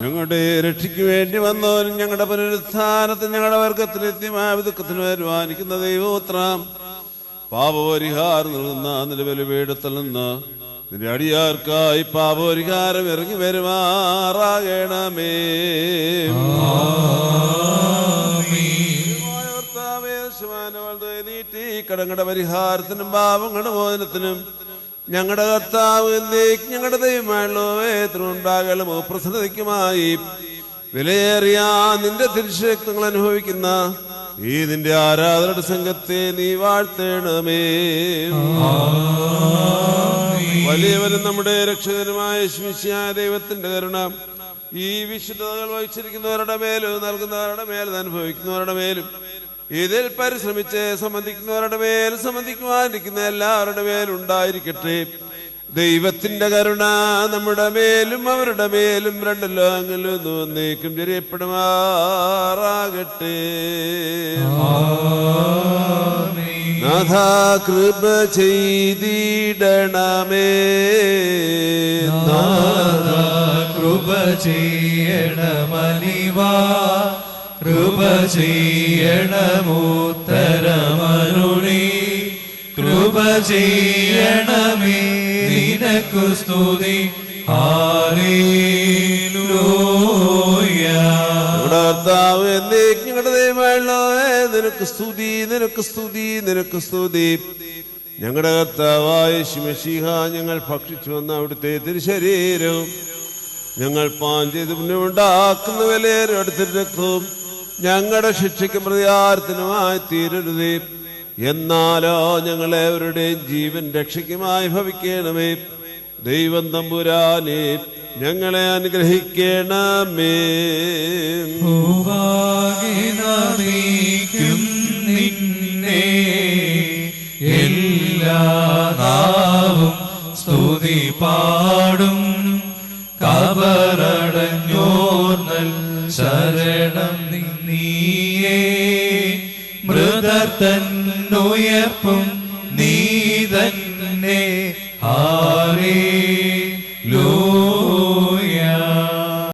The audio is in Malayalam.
ഞങ്ങളുടെ രക്ഷയ്ക്ക് വേണ്ടി വന്നവരും ഞങ്ങളുടെ പുനരുത്ഥാനത്തിന് ഞങ്ങളുടെ വർഗത്തിലെത്തിയമായ ദുഃഖത്തിന് വരുവാനിക്കുന്ന ദൈവോത്രം പാപപരിഹാരം നൽകുന്ന നിലവിലെ വീടത്തിൽ നിന്ന് നിന്റെ അടിയാർക്കായി പാപപരിഹാരം ഇറങ്ങി വരുമാറാകണമേ നീട്ടി കടങ്ങളുടെ പരിഹാരത്തിനും പാപങ്ങളുടെ മോചനത്തിനും ഞങ്ങളുടെ കർത്താവ് ഞങ്ങളുടെ ഞങ്ങളുടെ ദൈവമായുള്ളവേത്രമുണ്ടാകലും പ്രസന്നതയ്ക്കുമായി വിലയേറിയ നിന്റെ തിരുശക്തങ്ങൾ അനുഭവിക്കുന്ന ഈ നിന്റെ ആരാധനയുടെ സംഘത്തെ നീ വാഴ്ത്തേണമേ. വലിയവരും നമ്മുടെ രക്ഷകനുമായ ശ്മിശിയായ ദൈവത്തിന്റെ കരുണ ഈ വിശുദ്ധതകൾ വഹിച്ചിരിക്കുന്നവരുടെ മേലും നൽകുന്നവരുടെ മേലും അനുഭവിക്കുന്നവരുടെ മേലും ഇതിൽ പരിശ്രമിച്ച് സംബന്ധിക്കുന്നവരുടെ മേൽ സംബന്ധിക്കുവാനിരിക്കുന്ന എല്ലാവരുടെ മേൽ ഉണ്ടായിരിക്കട്ടെ. ദൈവത്തിന്റെ കരുണ നമ്മുടെ മേലും അവരുടെ മേലും രണ്ടു ലോകങ്ങളിലും വന്നേക്കും. ചെറിയപ്പെടുമാറാകട്ടെ നാഥാ കൃപ ചെയ്തിടണമേ. നാഥാ കൃപ ചെയ്യണമലിവാ. കൃപ ചെയ്യണമോത്തരമരുണി കൃപ ചെയ്യണമേ സ്തുതി. നിനക്ക് സ്തുതി നിനക്ക് സ്തുതി നിനക്ക് സ്തുതി. ഞങ്ങളുടെ കർത്താവായ ശിമശിഹ ഞങ്ങൾ ഭക്ഷിച്ചു വന്ന അവിടുത്തെ തിരുശരീരവും ഞങ്ങൾ പാൻ ചെയ്ത് ഉണ്ടാക്കുന്ന വിലയേറെ അടുത്തിട്ട് രക്തവും ഞങ്ങളുടെ ശിക്ഷയ്ക്കും പ്രതികാരത്തിനുമായി തീരരുതേ. എന്നാലോ ഞങ്ങളെവരുടെയും ജീവൻ രക്ഷയ്ക്കുമായി ഭവിക്കണമേ. ദൈവം തമ്പുരാനെ ഞങ്ങളെ അനുഗ്രഹിക്കണമേ. നിന്നെ. സ്തുതി പാടും. കബറടഞ്ഞോർന്നൽ ശരണം നീയേ മൃതർത്തന്നുയർപ്പും നീ തന്നെ ആരേ